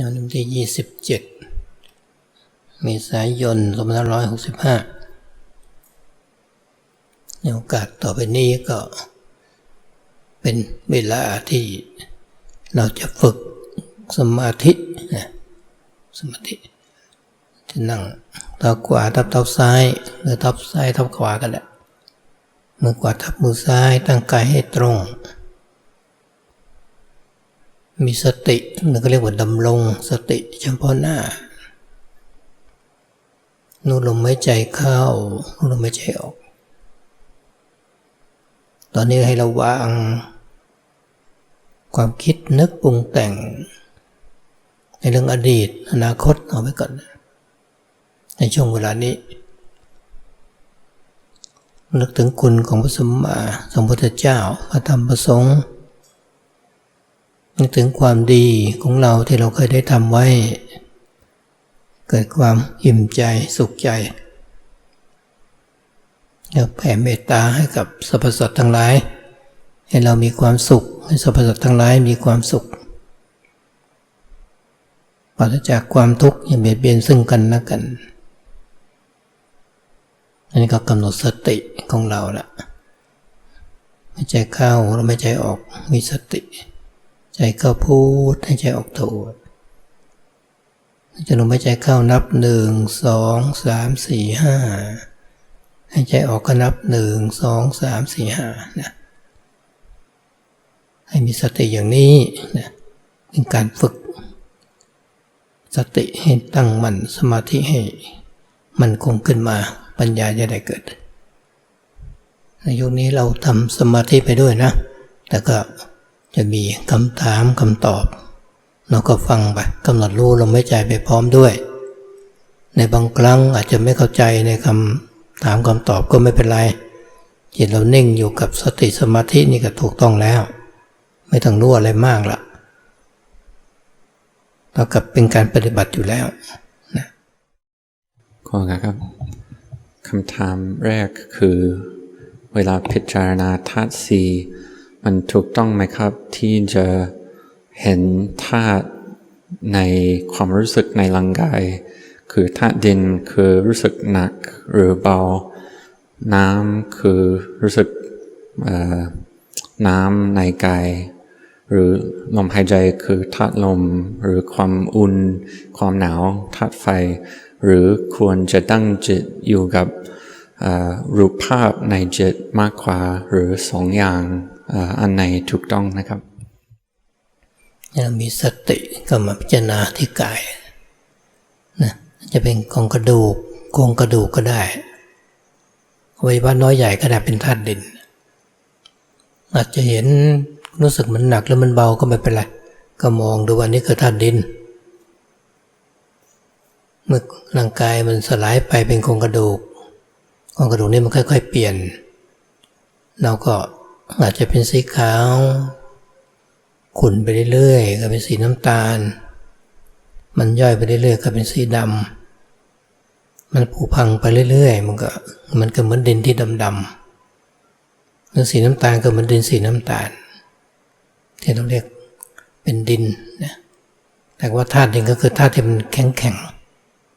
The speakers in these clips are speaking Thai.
วันที่ยี่สิบเมษายนสองพันร้อยหกสิบห้าในโอกาสต่อไปนี้ก็เป็นเวลาที่เราจะฝึกสมาธินะสมาธิจะนั่งเท้าขวาทับเท้าซ้ายหรือทับซ้ายทับขวากันแหละมือขวาทับมือซ้ายตั้งกายให้ตรง มีสตินั่นก็เรียกว่าดำรงสติเฉพาะหน้า นูลมหายใจเข้านูลมหายใจออก ตอนนี้ให้เราวางความคิดนึกปรุงแต่ง ในเรื่องอดีต อนาคตเอาไว้ก่อน ในช่วงเวลานี้ นึกถึงคุณของพระสมมาสัมพุทธเจ้าพระธรรมพระสงฆ์ นึกถึงความดีของเราที่เราเคยได้ทำไว้ เกิดความอิ่มใจสุขใจแล้วแผ่เมตตาให้กับสรรพสัตว์ทั้งหลาย ให้เรามีความสุขให้สรรพสัตว์ทั้งหลายมีความสุขปราศจากความทุกข์อย่าเบียดเบียนซึ่งกันและกันอันนี้ก็กำหนดสติของเราละไม่ใจเข้าเราไม่ใจออกมีสติ ใจเข้าพูดให้ใจออกโทษจะลงไม่ใจเข้านับหนึ่งสองสามสี่ห้าให้ใจออกก็นับหนึ่งสองสามสี่ห้านะให้มีสติอย่างนี้นะเป็นการฝึก สติให้ตั้งมั่นสมาธิให้มันคงขึ้นมาปัญญาจะได้เกิดในยุคนี้เราทำสมาธิไปด้วยนะ แต่ก็ จะมีคำถามคำตอบ เราก็ฟังไปกำหนดรู้ลมหายใจไปพร้อมด้วย ในบางครั้งอาจจะไม่เข้าใจในคำถามคำตอบก็ไม่เป็นไร จิตเราเน่งอยู่กับสติสมาธินี่ก็ถูกต้องแล้ว ไม่ต้องรู้อะไรมากละเท่ากับเป็นการปฏิบัติอยู่แล้วนะขอครับคำถามแรกคือ เวลาพิจารณาธาตุสี่ มันถูกต้องไหมครับ ที่จะเห็นธาตุในความรู้สึกในร่างกาย คือธาตุดินคือรู้สึกหนักหรือเบา น้ำคือรู้สึกน้ำในกาย หรือลมหายใจคือธาตุลม หรือความอุ่น ความหนาวธาตุไฟ หรือควรจะตั้งจิตอยู่กับรูปภาพในจิตมากกว่าหรือสองอย่าง อันไหนถูกต้องนะครับเรามีสติก็มาพิจารณาที่กายนะจะเป็นกองกระดูกโครงกระดูกก็ได้วัยวะน้อยใหญ่ก็ได้เป็นธาตุดิน อาจจะเห็นรู้สึกมันหนักหรือมันเบาก็ไม่เป็นไรก็มองดูว่านี่คือธาตุดิน เมื่อร่างกายมันสลายไปเป็นโครงกระดูกโครงกระดูกนี่มันค่อย ๆ เปลี่ยน เราก็ อาจจะเป็นสีขาว ขุ่นไปเรื่อยๆก็เป็นสีน้ำตาล มันย่อยไปเรื่อยๆก็เป็นสีดำมันผุพังไปเรื่อยๆ มันก็มันก็เหมือนดินที่ดำๆแล้วสีน้ำตาลก็เหมือนดินสีน้ำตาลที่เราเรียกเป็นดินนะแต่ว่าธาตุดินก็คือธาตุที่มันแข็ง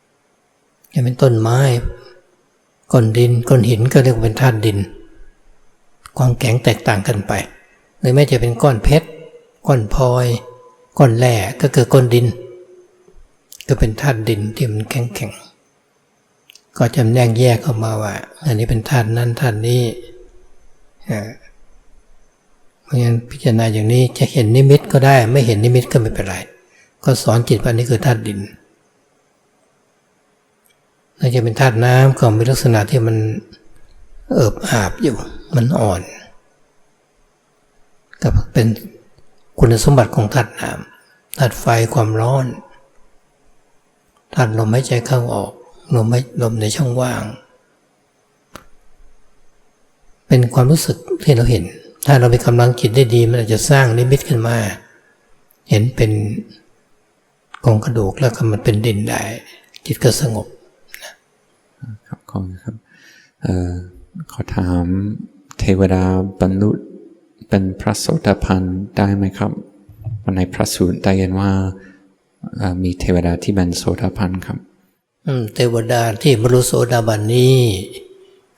ๆจะเป็นต้นไม้ก้อนดินก้อนหินก็เรียกว่าเป็นธาตุดิน ความแข็งแตกต่างกันไปหรือแม้จะเป็นก้อนเพชรก้อนพลอยก้อนแร่ก็คือก้อนดิน ก็เป็นธาตุดินที่มันแข็งแข็งๆก็จำแนกแยกออกมาว่า อันนี้เป็นธาตุนั้นธาตุนี้อ่าเพราะฉะนั้นพิจารณาอย่างนี้จะเห็นนิมิตก็ได้ ไม่เห็นนิมิตก็ไม่เป็นไรก็สอนจิตว่านี่คือธาตุดินน่าจะเป็นธาตุน้ำก็มีลักษณะที่มัน เอิบอาบอยู่ มันอ่อนก็เป็นคุณสมบัติของธาตุน้ำธาตุไฟความร้อนธาตุลมหายใจเข้าออกลมไม่ลมในช่องว่าง เป็นความรู้สึกที่เราเห็น ถ้าเรามีกำลังจิตได้ดี มันอาจจะสร้างนิมิตขึ้นมา เห็นเป็นกองกระดูกแล้วก็มันเป็นดินได้ จิตก็สงบครับขอบคุณครับ ขอถามเทวดาบรรลุเป็นพระโสดาบันได้ไหมครับวันในพระสูตรได้ยินว่ามีเทวดาที่เป็นโสดาบันครับ อืมเทวดาที่บรรลุโสดาบันนี้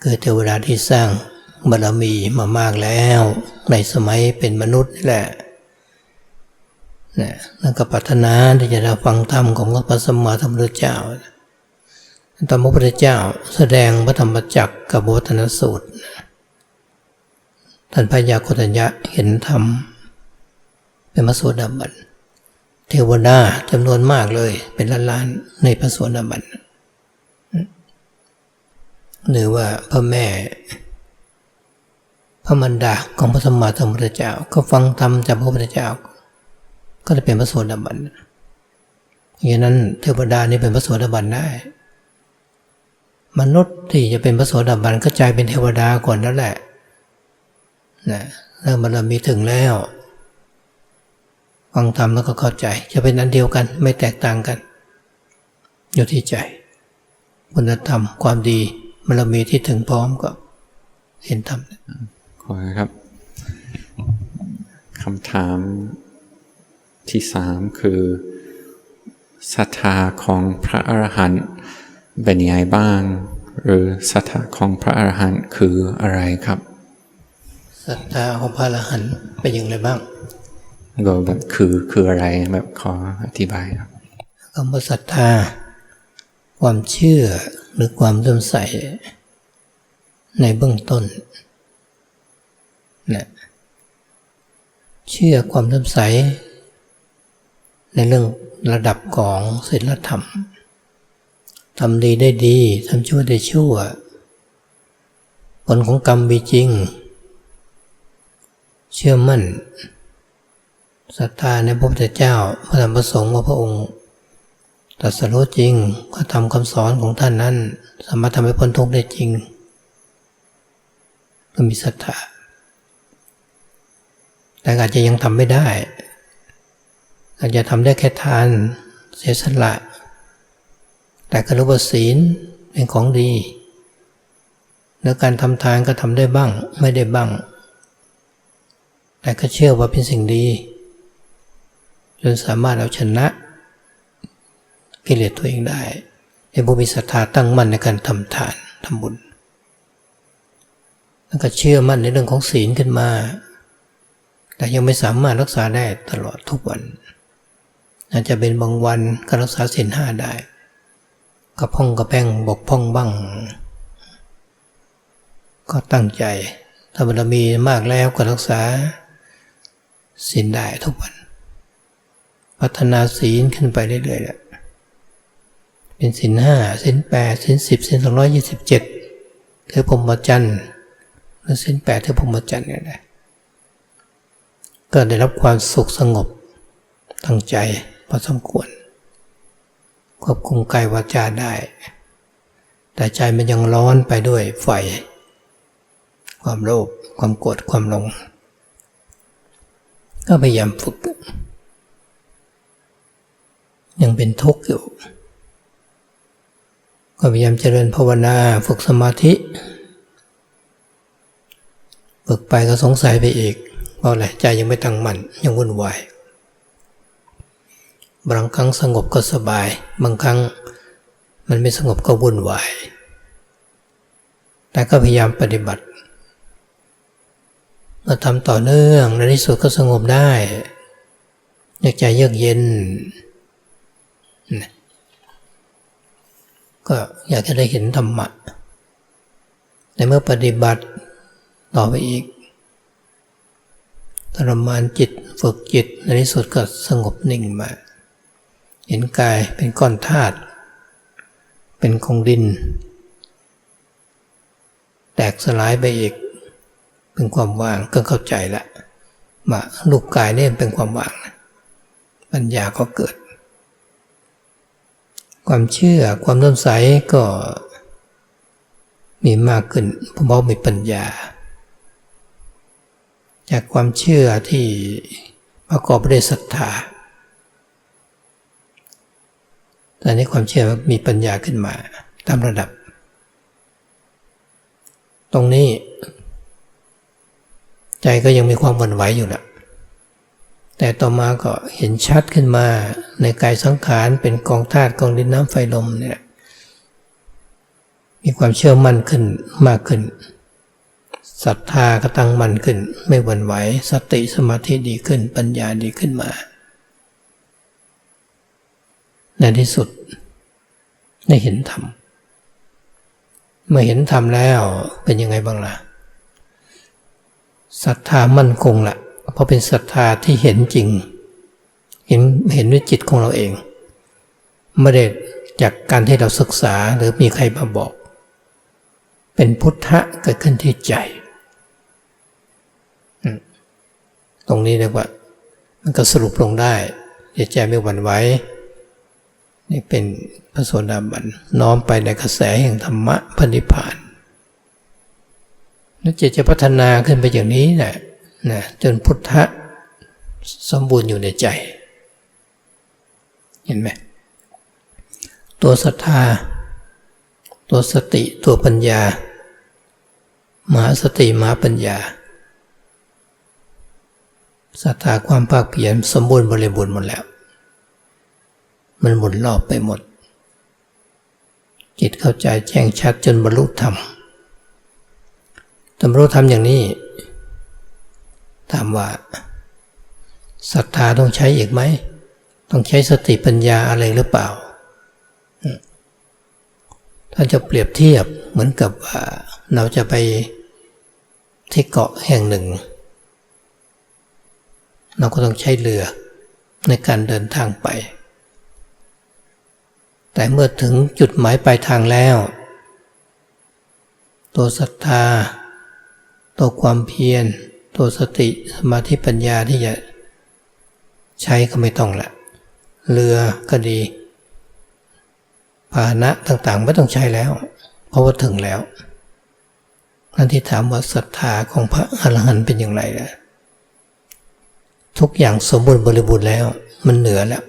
คือเทวดาที่สร้างบารมีมามากแล้ว ในสมัยเป็นมนุษย์นี่แหละนะแล้วก็ปรารถนาที่จะได้ฟังธรรมของพระสัมมาสัมพุทธเจ้า ตอนพระพุทธเจ้าแสดงพระธรรมจักรกับวัฒนสูตร ท่านพระยาโคตัญญะเห็นธรรม เป็นพระโสดาบันเทวดาจำนวนมากเลย เป็นล้านๆในพระโสดาบันหรือว่าพระแม่ พระมารดาของพระสมมาสัมพุทธเจ้า ก็ฟังธรรมจากพระพุทธเจ้า ก็จะเป็นพระโสดาบันอย่างนั้นเทวดานี่เป็นพระโสดาบันได้ มนุษย์ที่จะเป็นพระโสดาบันก็ใจเป็นเทวดาก่อนแล้วแหละนะแล้วบารมีถึงแล้วฟังธรรมแล้วก็เข้าใจ จะเป็นอันเดียวกันไม่แตกต่างกัน อยู่ที่ใจคุณธรรมความดีบารมีที่ถึงพร้อมก็ เห็นธรรมขอครับคำถามที่สามคือศรัทธาของพระอรหันต์ เป็นยังไงบ้าง หรือศรัทธาของพระอรหันต์คืออะไรครับศรัทธาของพระอรหันต์เป็นอย่างไรบ้างก็แบบคือคืออะไรแบบขออธิบายครับคำว่าศรัทธา ความเชื่อหรือความเลื่อมใส ในเบื้องต้นนะเชื่อความเลื่อมใส ในเรื่องระดับของศีลธรรม ทำดีได้ดีทำชั่วได้ชั่ว ผลของกรรมมีจริง เชื่อมั่นศรัทธาในพระพุทธเจ้าพระธรรมประสงค์ว่าพระองค์ตรัสรู้จริงก็ทำคำสอนของท่านนั้น สามารถทำให้พ้นทุกข์ได้จริง ก็มีศรัทธาแต่อาจจะยังทำไม่ได้ อาจจะทำได้แค่ทานเสียสละ แต่ก็รู้ว่าศีลเป็นของดี แล้วการทำทานก็ทำได้บ้างไม่ได้บ้าง แต่ก็เชื่อว่าเป็นสิ่งดี จนสามารถเอาชนะกิเลสตัวเองได้เป็นผู้มีศรัทธาตั้งมั่นในการทำทานทำบุญแล้วก็เชื่อมั่นในเรื่องของศีลขึ้นมา แต่ยังไม่สามารถรักษาได้ตลอดทุกวัน อาจจะเป็นบางวันก็รักษาศีลห้าได้ กระพ่องกระแป้งบกพ่องบ้าง ก็ตั้งใจถ้าบารมีมากแล้วก็รักษาศีลได้ทุกวัน พัฒนาศีลขึ้นไปเรื่อยๆแหละเป็นศีลห้าศีลแปดศีลสิบศีลสองร้อยยี่สิบเจ็ดเธอพรหมจรรย์หรือศีลแปดเธอพรหมจรรย์เนี่ยนะก็ได้รับความสุขสงบตั้งใจพอสมควร ควบคุมกายวาจาได้ แต่ใจมันยังร้อนไปด้วยไฟ ความโลภความโกรธความหลง ก็พยายามฝึก ยังเป็นทุกข์อยู่ ก็พยายามเจริญภาวนาฝึกสมาธิ ฝึกไปก็สงสัยไปอีกเพราะอะไรใจยังไม่ตั้งมั่นยังวุ่นวาย บางครั้งสงบก็สบาย บางครั้งมันไม่สงบก็วุ่นวาย แต่ก็พยายามปฏิบัติเราทำต่อเนื่องในที่สุดก็สงบได้อยากใจเยือกเย็น ก็อยากจะได้เห็นธรรมะในเมื่อปฏิบัติต่อไปอีกทรมานจิตฝึกจิตในที่สุดก็สงบนิ่งมา เห็นกายเป็นก้อนธาตุเป็นของดิน แตกสลายไปอีก เป็นความว่างก็เข้าใจละว่ารูปกายนี่เป็นความว่าง ปัญญาก็เกิด ความเชื่อความต้นใสก็มีมากขึ้นเพราะมีปัญญา จากความเชื่อที่ประกอบด้วยศรัทธา ตอนนี้ความเชื่อมีปัญญาขึ้นมาตามระดับ ตรงนี้ ใจก็ยังมีความหวั่นไหวอยู่แหละแต่ต่อมาก็เห็นชัดขึ้นมาในกายสังขารเป็นกองธาตุกองดินน้ำไฟลมเนี่ยมีความเชื่อมั่นขึ้นมากขึ้นศรัทธาก็ตั้งมั่นขึ้น ไม่หวั่นไหวสติสมาธิดีขึ้น ปัญญาดีขึ้นมา ในที่สุดได้เห็นธรรม เมื่อเห็นธรรมแล้วเป็นยังไงบ้างล่ะศรัทธามั่นคงละเพราะเป็นศรัทธาที่เห็นจริง เห็นเห็นด้วยจิตของเราเองไม่ได้จากการที่เราศึกษาหรือมีใครมาบอก เป็นพุทธะเกิดขึ้นที่ใจ ตรงนี้เรียกว่า มันก็สรุปลงได้จิตใจไม่หวั่นไหว นี่เป็นพระโสดาบันน้อมไปในกระแสแห่งธรรมะพันิพานแล้วจิตจะพัฒนาขึ้นไปอย่างนี้นะนะจนพุทธะสมบูรณ์อยู่ในใจ เห็นไหมตัวศรัทธา ตัวสติตัวปัญญา มหาสติมหาปัญญาศรัทธาความภาคเพียรสมบูรณ์บริบูรณ์หมดแล้ว มันหมุนรอบไปหมด จิตเข้าใจแจ้งชัดจนบรรลุธรรมต่บรรลุธรรมอย่างนี้ ถามว่าศรัทธาต้องใช้อีกไหม ต้องใช้สติปัญญาอะไรหรือเปล่า ถ้าจะเปรียบเทียบเหมือนกับว่าเราจะไปที่เกาะแห่งหนึ่ง เราก็ต้องใช้เรือในการเดินทางไป แต่เมื่อถึงจุดหมายปลายทางแล้ว ตัวศรัทธา ตัวความเพียร ตัวสติสมาธิปัญญาที่จะใช้ก็ไม่ต้องละเรือก็ดีพาหนะต่างๆไม่ต้องใช้แล้ว เพราะว่าถึงแล้วนั่นที่ถามว่าศรัทธาของพระอรหันต์เป็นอย่างไรล่ะทุกอย่างสมบูรณ์บริบูรณ์แล้ว มันเหนือแล้ว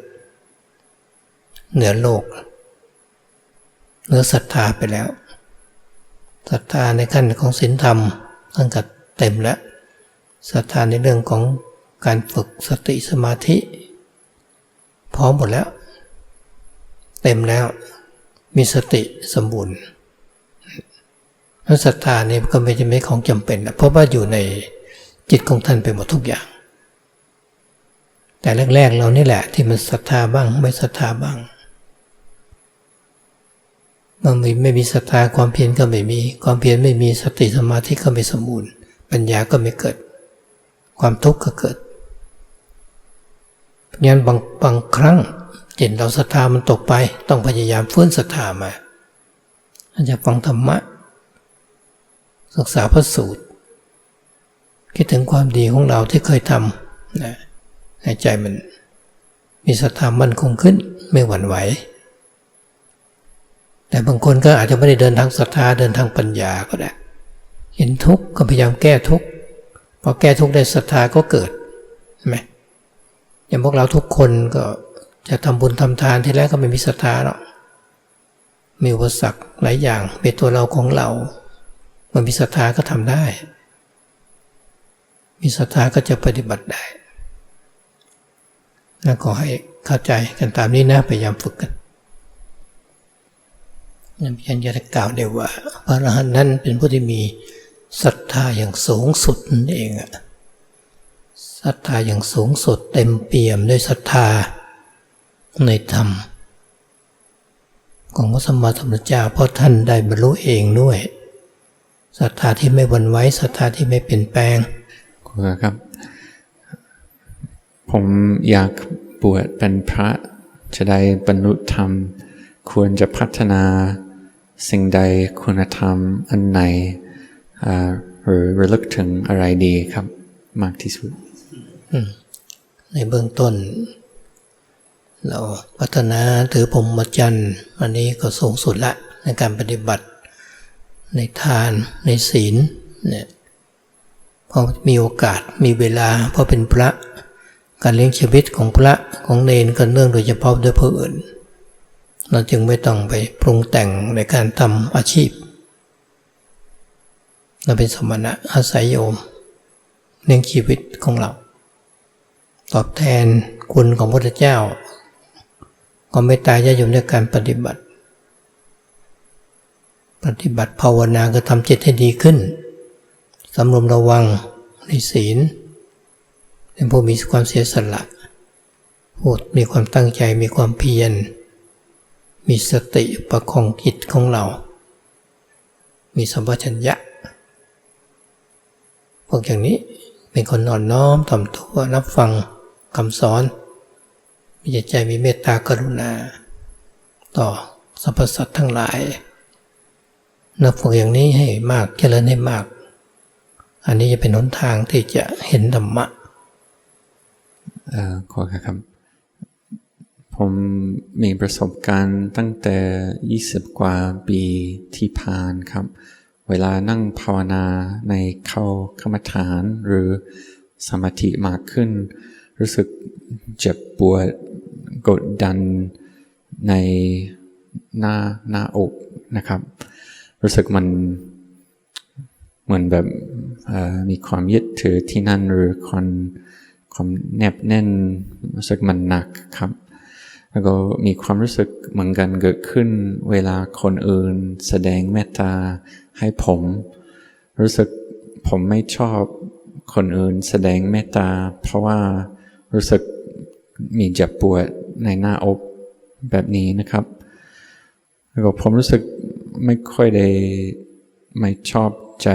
เหนือโลก หนือศรัทธาไปแล้วศรัทธาในขั้นของศีลธรรมตั้งแต่เต็มแล้วศรัทธาในเรื่องของการฝึกสติสมาธิ พร้อมหมดแล้ว เต็มแล้วมีสติสมบูรณ์แล้วศรัทธานี่ก็ไม่ใช่ไม่ของจำเป็นนะเพราะว่าอยู่ในจิตของท่านไปหมดทุกอย่าง แต่แรกๆเรานี่แหละที่มันศรัทธาบ้างไม่ศรัทธาบ้าง มันไม่ม่มีศรัทธาความเพียรก็ไม่มี ความเพียรไม่มีสติสมาธิก็ไม่สมบูรณ์ ปัญญาก็ไม่เกิด ความทุกข์ก็เกิดงั้นบางบางครั้งจิตเราศรัทธามันตกไป ต้องพยายามฟื้นศรัทธามาอาจจะฟังธรรมะ ศึกษาพระสูตร คิดถึงความดีของเราที่เคยทำนะใใจมันมีศรัทธามั่นคงขึ้นไม่หวั่นไหว แต่บางคนก็อาจจะไม่ได้เดินทางศรัทธาเดินทางปัญญาก็ได้ เห็นทุกข์ก็พยายามแก้ทุกข์พอแก้ทุกข์ได้ศรัทธาก็เกิดใช่ไหมอย่างพวกเราทุกคนก็จะทำบุญทำทานที่แรกก็ไม่มีศรัทธาหรอกมีอุปสรรคหลายอย่างเป็นตัวเราของเรา มันมีศรัทธาก็ทำได้ มีศรัทธาก็จะปฏิบัติได้นะขอให้เข้าใจกันตามนี้นะพยายามฝึกกัน นั่นเพียงจะกล่าวได้ว่า พระอรหันต์นั้นเป็นผู้ที่มีศรัทธาอย่างสูงสุดนั่นเองอะศรัทธาอย่างสูงสุดเต็มเปี่ยมด้วยศรัทธาในธรรม ของพระสมมาสัมพุทธเจ้าเพราะท่านได้บรรลุเองด้วยศรัทธาที่ไม่วันไหวศรัทธาที่ไม่เปลี่ยนแปลงคุณครับ ผมอยากบวชเป็นพระจะได้บรรลุธรรม ควรจะพัฒนา สิ่งใดคุณธรรมอันไหนหรือระลึกถึงอะไรดีครับ มากที่สุด ในเบื้องต้น เราพัฒนาถือพรหมจรรย์อันนี้ก็สูงสุดละในการปฏิบัติ ในทานในศีลเนี่ยพอมีโอกาสมีเวลาเพราะเป็นพระ การเลี้ยงชีวิตของพระของเนนก็เนื่องโดยเฉพาะด้วยผู้อื่น เราจึงไม่ต้องไปปรุงแต่งในการทำอาชีพ เราเป็นสมณะอาศัยโยมเลี้ยงชีวิตของเรา ตอบแทนคุณของพระพุทธเจ้าความเมตตาจะอยู่ในการปฏิบัติ ปฏิบัติภาวนาก็ทำจิตให้ดีขึ้นสำรวมระวังในศีลเป็นผู้มีความเสียสละผู้มีความตั้งใจมีความเพียร มีสติประคองจิตของเรา มีสัมปชัญญะ พวกอย่างนี้เป็นคนอ่อนน้อมถ่อมตัวรับฟังคำสอน มีจิตใจมีเมตตากรุณา ต่อสรรพสัตว์ทั้งหลาย นับฝึกอย่างนี้ให้มากเจริญให้มาก อันนี้จะเป็นหนทางที่จะเห็นธรรมะเอ่อขอครับ ผมมีประสบการณ์ตั้งแต่ 20 กว่าปีที่ผ่านครับ เวลานั่งภาวนาในเข้ากรรมฐานหรือสมาธิมากขึ้น รู้สึกเจ็บปวดกดดันในหน้าหน้าอกนะครับ รู้สึกมันเหมือนแบบมีความยึดถือที่นั่นหรือความความแนบแน่นรู้สึกมันหนักครับ แล้วก็มีความรู้สึกเหมือนกันเกิดขึ้นเวลาคนอื่น แสดงเมตตาให้ผม รู้สึกผมไม่ชอบคนอื่นแสดงเมตตา เพราะว่ารู้สึกมีเจ็บปวดในหน้าอกแบบนี้นะครับ แล้วก็ผมรู้สึกไม่ค่อยได้ไม่ชอบใจ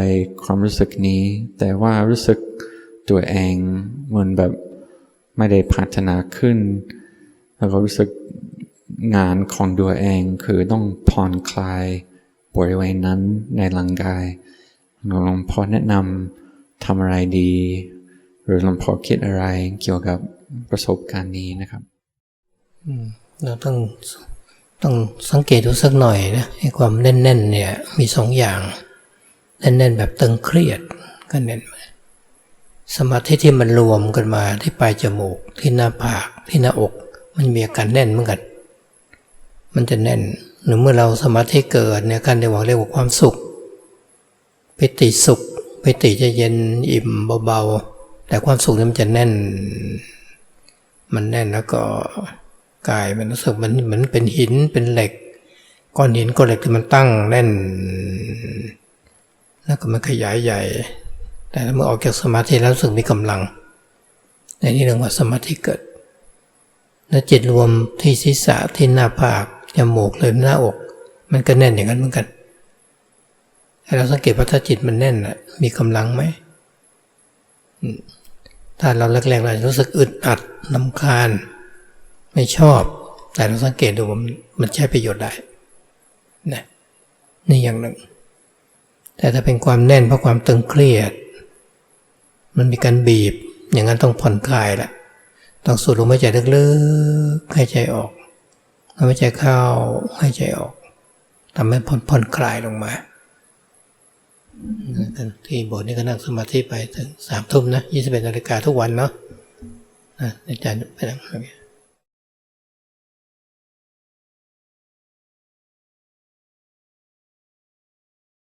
ความรู้สึกนี้ แต่ว่ารู้สึกตัวเองเหมือนแบบไม่ได้พัฒนาขึ้น แล้วก็รู้สึกงานของตัวเองคือต้องผ่อนคลายบริเวณนั้นในร่างกายหลวงพ่อแนะนำทำอะไรดี หรือหลวงพ่อคิดอะไรเกี่ยวกับประสบการณ์นี้นะครับเราต้องต้องสังเกตดูสักหน่อยนะไอ้ความแน่นๆเนี่ยมีสองอย่าง แน่นๆแบบตึงเครียดก็แน่นสมาธิที่มันรวมกันมาที่ปลายจมูกที่หน้าผากที่หน้าอก มันมีอาการแน่นเหมือนกัน มันจะแน่นหรือเมื่อเราสมาธิเกิดเนี่ยการเรียกว่าเรียกว่าความสุขปิติสุขปิติจะเย็นอิ่มเบาๆ แต่ความสุขนี่มันจะแน่น มันแน่นแล้วก็กายมันรู้สึกมันเหมือนเป็นหินเป็นเหล็ก ก้อนหินก้อนเหล็กที่มันตั้งแน่น แล้วก็มันขยายใหญ่ แต่เมื่อออกจากสมาธิแล้วรู้สึกมีกำลังในนี้เรียกว่าสมาธิเกิด แล้วจิตรวมที่ศีรษะที่หน้าผากจมูกเลยหน้าอก มันก็แน่นอย่างนั้นเหมือนกันให้เราสังเกตว่าถ้าจิตมันแน่นน่ะมีกำลังไหมถ้าเราแรกๆเราจะรู้สึกอึดอัดลำคาญ ไม่ชอบ แต่เราสังเกตดูมันมันใช้ประโยชน์ได้นะนี่อย่างหนึ่ง แต่ถ้าเป็นความแน่นเพราะความตึงเครียด มันมีการบีบ อย่างนั้นต้องผ่อนคลายแหละ ต้องสูดลมหายใจลึกๆให้ใจออกลมหายใจเข้าให้ใจออกทำให้ผ่อนผ่อนคลายลงมาที่โบสถ์นี่ก็นั่งสมาธิไปถึงสามทุ่มนะยี่สิบเอ็ดนาฬิกาทุกวันเนาะอะอาจารย์ไปนั่งอย่างเงี้ย